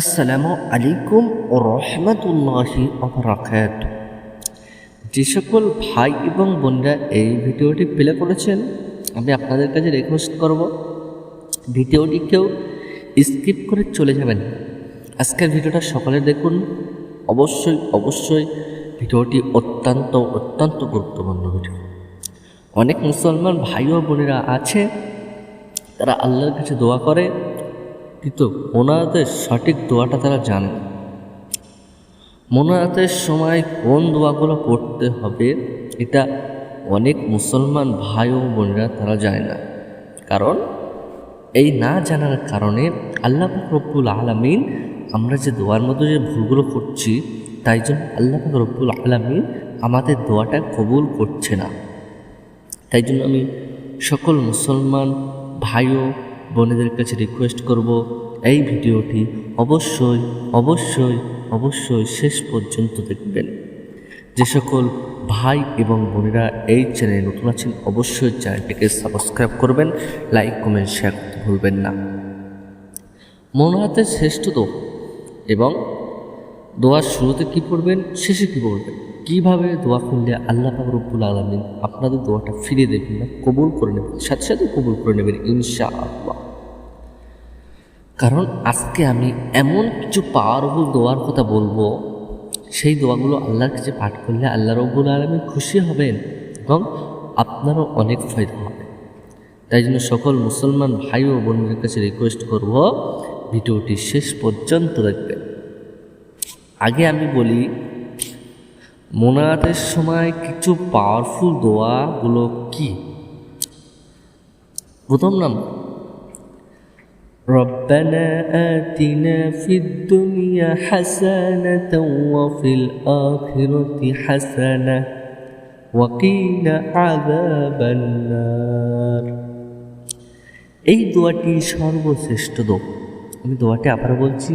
আসসালামু আলাইকুম ও রহমতুল্লাহি অবরাকাত যে সকল ভাই এবং বোনরা এই ভিডিওটি প্লে করেছেন, আমি আপনাদের কাছে রিকোয়েস্ট করব, ভিডিওটি কেউ স্কিপ করে চলে যাবেন। আজকের ভিডিওটা সকলে দেখুন। অবশ্যই অবশ্যই ভিডিওটি অত্যন্ত অত্যন্ত গুরুত্বপূর্ণ ভিডিও। অনেক মুসলমান ভাই ও বোনেরা আছে, তারা আল্লাহর কাছে দোয়া করে কিন্তু মোনাজাতের সঠিক দোয়াটা তারা জানে না। মোনাজাতের সময় কোন দোয়াগুলো পড়তে হবে, এটা অনেক মুসলমান ভাই ও বোনেরা তারা জানে না। কারণ এই না জানার কারণে আল্লাহ রব্বুল আলমিন, আমরা যে দোয়ার মধ্যে যে ভুলগুলো করছি, তাই জন্য আল্লাহ রব্বুল আলমিন আমাদের দোয়াটা কবুল করছে না। তাই জন্য আমি সকল মুসলমান ভাই ও বোনেদের কাছে রিকোয়েস্ট করব, এই ভিডিওটি অবশ্যই অবশ্যই অবশ্যই শেষ পর্যন্ত দেখবেন। যে সকল ভাই এবং বোনেরা এই চ্যানেলে নতুন আছেন, অবশ্যই চ্যানেলটিকে সাবস্ক্রাইব করবেন লাইক কমেন্ট শেয়ার করতে ভুলবেন না। মনোহাতের শ্রেষ্ঠ তো এবং দোয়ার শুরুতে কি পড়বেন, শেষে কি পড়বেন? কীভাবে দোয়া করলে আল্লাহ রব্বুল আলমিন আপনাদের দোয়াটা ফিরিয়ে দেবেন না, কবুল করে নেবেন, সাথে সাথে কবুল করে নেবেন ইনশা আল্লাহ কারণ আজকে আমি এমন কিছু পাওয়ারফুল দোয়ার কথা বলব, সেই দোয়াগুলো আল্লাহর কাছে পাঠ করলে আল্লাহ রব্বুল আলমী খুশি হবেন এবং আপনারও অনেক ফায়দা হবে। তাই জন্য সকল মুসলমান ভাই ও বোনদের কাছে রিকোয়েস্ট করব, ভিডিওটি শেষ পর্যন্ত দেখবেন। আগে আমি বলি মোনাতের সময় কিছু পাওয়ারফুল দোয়াগুলো কি? প্রথম নাম্বার ربنا آتنا في الدنيا حسنة وفي الآخرة حسنة وقنا عذاب النار এই দোয়াটি সর্বশ্রেষ্ঠ দোয়া আমি দোয়াটি আবার বলছি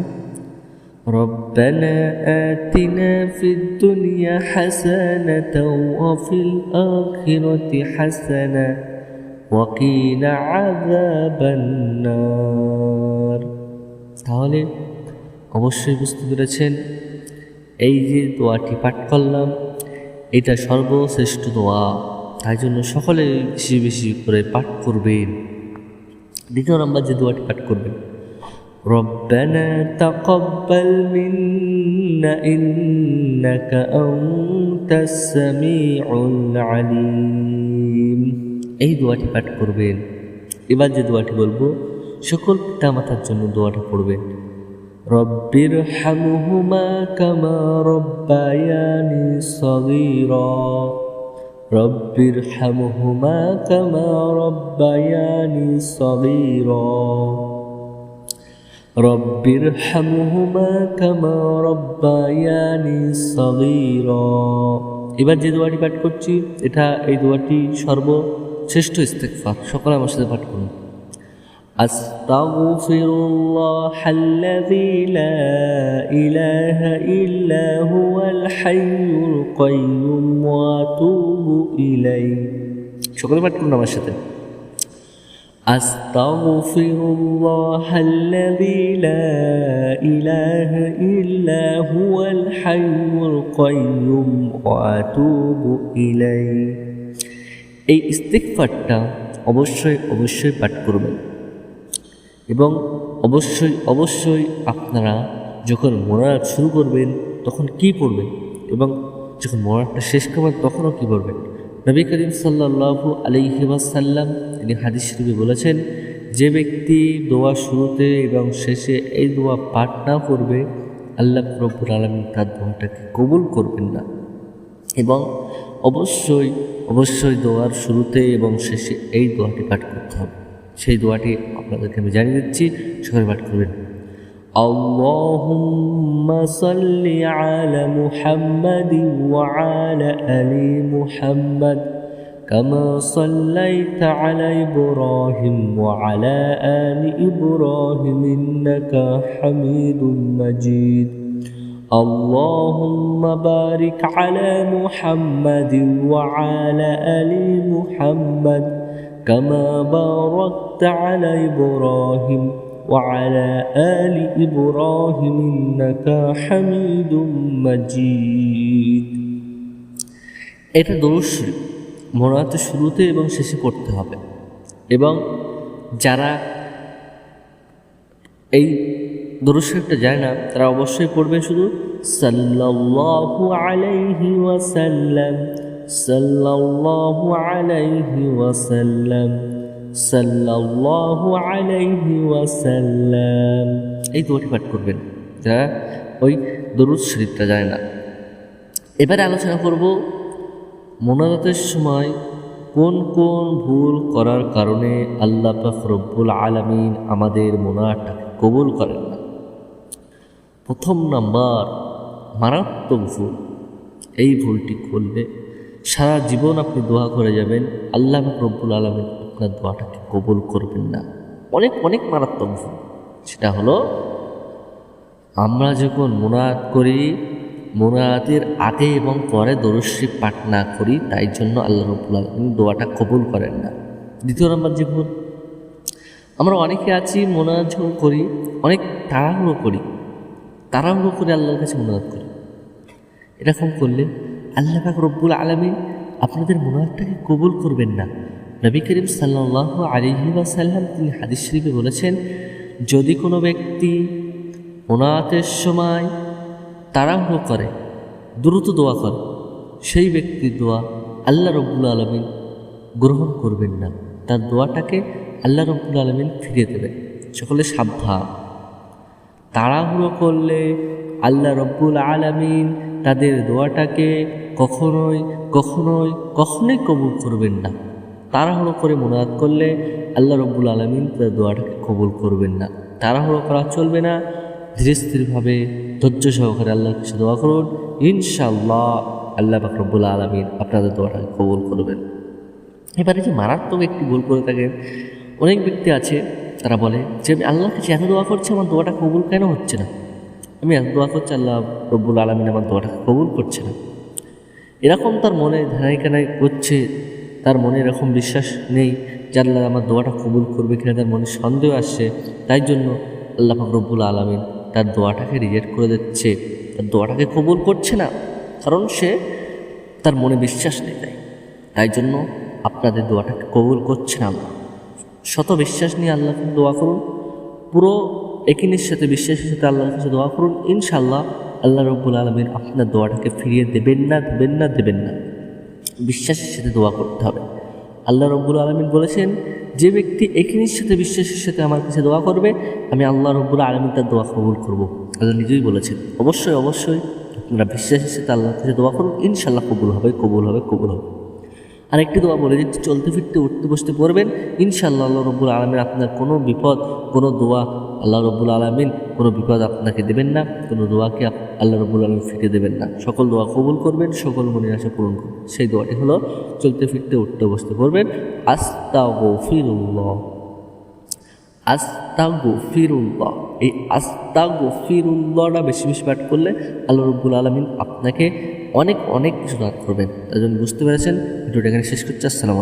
ربنا آتنا في الدنيا حسنة وفي الآخرة حسنة وقينا عذاب النار তাহলে অবশ্যই বুঝতে পেরেছেন এই যে দোয়াটি পাঠ করলাম এটা সর্বশ্রেষ্ঠ দোয়া তাই জন্য সকলে বেশি বেশি করে পাঠ করবেন দ্বিতীয় নম্বর যে দোয়াটি পাঠ করবেন ربنا تقبل منا إنك أنت السميع العليم এই দোয়াটি পাঠ করবেন। এবার যে দোয়াটি বলব, সকল পিতামাতার জন্য দোয়াটা পড়বেন। রব্বির হামহুমা কামা রব্বায়ানি সগীরা। রব্বির হামহুমা কামা রব্বায়ানি সগীরা। রব্বির হামহুমা কামা রব্বায়ানি সগীরা। এবার যে দোয়াটি পাঠ করছি, এটা এই দোয়াটি সর্বশ্রেষ্ঠ ইস্তেকফার সকলে আমার সাথে পাঠ করুন أستغفر الله الذي لا إله إلا هو الحي القيوم وأتوب إليه সকলে পাঠ করুন আমার সাথে أستغفر الله الذي لا إله إلا هو الحي القيوم وأتوب إليه এই ইস্তিকফারটা অবশ্যই অবশ্যই পাঠ করবেন। এবং অবশ্যই অবশ্যই আপনারা যখন মোনারাত শুরু করবেন, তখন কি পড়বেন এবং যখন মোনারাতটা শেষ করবেন, তখনও কী পড়বেন নবী করিম সাল্লাহু আলহি ওয়াসাল্লাম তিনি হাদিস শরীফে বলেছেন, যে ব্যক্তি দোয়া শুরুতে এবং শেষে এই দোয়া পাঠ না করবে, আল্লাহ রব্বুল আলমী তার দোয়াটাকে কবুল করবেন না। এবং অবশ্যই অবশ্যই দোয়ার শুরুতে এবং শেষে এই দোয়াটি পাঠ করতে হবে সেই দোয়াটি আপনাদেরকে আমি জানিয়ে দিচ্ছি সকলে পাঠ করবেন اللهم صل على محمد وعلى آل محمد كما صليت على إبراهيم وعلى آل إبراهيم إنك حميد مجيد اللهم بارك على محمد وعلى آل محمد كما باركت على إبراهيم وعلى آل إبراهيم إنك حميد مجيد এটা দরুদ শরীফ মোনাতে শুরুতে এবং শেষে পড়তে হবে এবং যারা এই দরুদ শরীফটা জানে না, তারা অবশ্যই পড়বে শুধু সাল্লাল্লাহু আলাইহি ওয়াসাল্লাম, সাল্লাল্লাহু আলাইহি ওয়াসাল্লাম, সাল্লাল্লাহু আলাইহি ওয়াসাল্লাম। এই দোয়াটি পাঠ করবেন, যারা ওই দরুদ শরীফটা জানে না। এবারে আলোচনা করব মোনাজাতের সময় কোন কোন ভুল করার কারণে আল্লাহ পাক রব্বুল আলমিন আমাদের মোনাজাতটাকে কবুল করেন। প্রথম নাম্বার, মারাত্মক ভুল। এই ভুলটি করলে সারা জীবন আপনি দোয়া করে যাবেন, আল্লাহ রব্বুল আলমিন আপনার দোয়াটাকে কবুল করবেন না। অনেক অনেক মারাত্মক ভুল। সেটা হলো, আমরা যখন মোনাজাত করি, মোনাজাতের আগে এবং পরে দরশ্রী পাঠ না করি, তাই জন্য আল্লাহ রব্বুল আলমিন দোয়াটা কবুল করেন না। দ্বিতীয় নম্বর যে ভুল, আমরা অনেকে আছি যখন করি, অনেক তাড়াহুড়ো করি। তাড়াহুড়ো করে আল্লাহর কাছে মোনাজাত করি। এরকম করলে আল্লাহ পাক রব্বুল আলমিন আপনাদের মোনাজাতটাকে কবুল করবেন না। নবী করিম সাল্লাহ আলিহি ওয়াসাল্লাম তিনি হাদিস শরীফে বলেছেন, যদি কোনো ব্যক্তি মোনাজাতের সময় তাড়াহুড়ো করে, দ্রুত দোয়া করে, সেই ব্যক্তির দোয়া আল্লাহ রব্বুল আলমিন গ্রহণ করবেন না। তার দোয়াটাকে আল্লাহ রব্বুল আলমিন ফিরিয়ে দেবেন। সকলে সাবধান। তাড়াহুড়ো করলে আল্লাহ রব্বুল আলমিন তাদের দোয়াটাকে কখনোই কখনোই কখনোই কবুল করবেন না। তাড়াহুড়ো করে মোনাজাত করলে আল্লাহ রব্বুল আলমিন তাদের দোয়াটাকে কবুল করবেন না। তাড়াহুড়ো করা চলবে না। ধীরে স্থিরভাবে ধৈর্য সহকারে আল্লাহর কাছে দোয়া করুন। ইনশাল্লাহ আল্লাহ বাকরবুল আলমিন আপনাদের দোয়াটাকে কবুল করবেন। এবারে যে মারাত্মক একটি ভুল করে থাকেন, অনেক ব্যক্তি আছে তারা বলে, যে আমি আল্লাহর কাছে এত দোয়া করছি, আমার দোয়াটা কবুল কেন হচ্ছে না? আমি এত দোয়া করছি, আল্লাহ রব্বুল আলমিন আমার দোয়াটাকে কবুল করছে না। এরকম তার মনে ধানাই কানাই করছে, তার মনে এরকম বিশ্বাস নেই যে আল্লাহ আমার দোয়াটা কবুল করবে কিনা, তার মনে সন্দেহ আসছে। তাই জন্য আল্লাহ রব্বুল আলমিন তার দোয়াটাকে রিজেক্ট করে দিচ্ছে। তার দোয়াটাকে কবুল করছে না, কারণ সে তার মনে বিশ্বাস নেই তাই। তাই জন্য আপনাদের দোয়াটাকে কবুল করছে না আল্লাহ। শত বিশ্বাস নিয়ে আল্লাহকে দোয়া করুন। পুরো একিনের সাথে বিশ্বাসের সাথে আল্লাহর কাছে দোয়া করুন। ইনশাল্লাহ আল্লাহ রব্বুল আলমিন আপনার দোয়াটাকে ফিরিয়ে দেবেন না দেবেন না দেবেন না। বিশ্বাসের সাথে দোয়া করতে হবে। আল্লাহ রব্বুল আলমিন বলেছেন, যে ব্যক্তি একিনের সাথে বিশ্বাসের সাথে আমার কাছে দোয়া করবে, আমি আল্লাহ রব্বুল আলমিন তার দোয়া কবুল করব। আল্লাহ নিজেই বলেছেন, অবশ্যই অবশ্যই আপনারা বিশ্বাসের সাথে আল্লাহর কাছে দোয়া করুন। ইনশাল্লাহ কবুল হবে কবুল হবে কবুল হবে। আরেকটি দোয়া বলে দিচ্ছি, চলতে ফিরতে, উঠতে বসতে পড়বেন। ইনশাআল্লাহ আল্লাহ রব্বুল আলমিন আপনার কোনো বিপদ, কোনো দোয়া আল্লাহ রব্বুল আলমিন কোনো বিপদ আপনাকে দেবেন না, কোনো দোয়াকে আল্লাহ রব্বুল আলমিন ফিরে দেবেন না। সকল দোয়া কবুল করবেন, সকল মনের আশা পূরণ করবেন। সেই দোয়াটি হলো, চলতে ফিরতে, উঠতে বসতে পড়বেন। আস্তা গফিরুল্লাহ আস্তা গফিরুল্লাহ এই আস্তা গফিরুল্লাহটা বেশি বেশি পাঠ করলে আল্লাহ রব্বুল আলমিন আপনাকে অনেক অনেক কিছু লাভ করবেন। তাই জন্য বুঝতে পেরেছেন? ভিডিওটা এখানে শেষ করছি। আসসালামু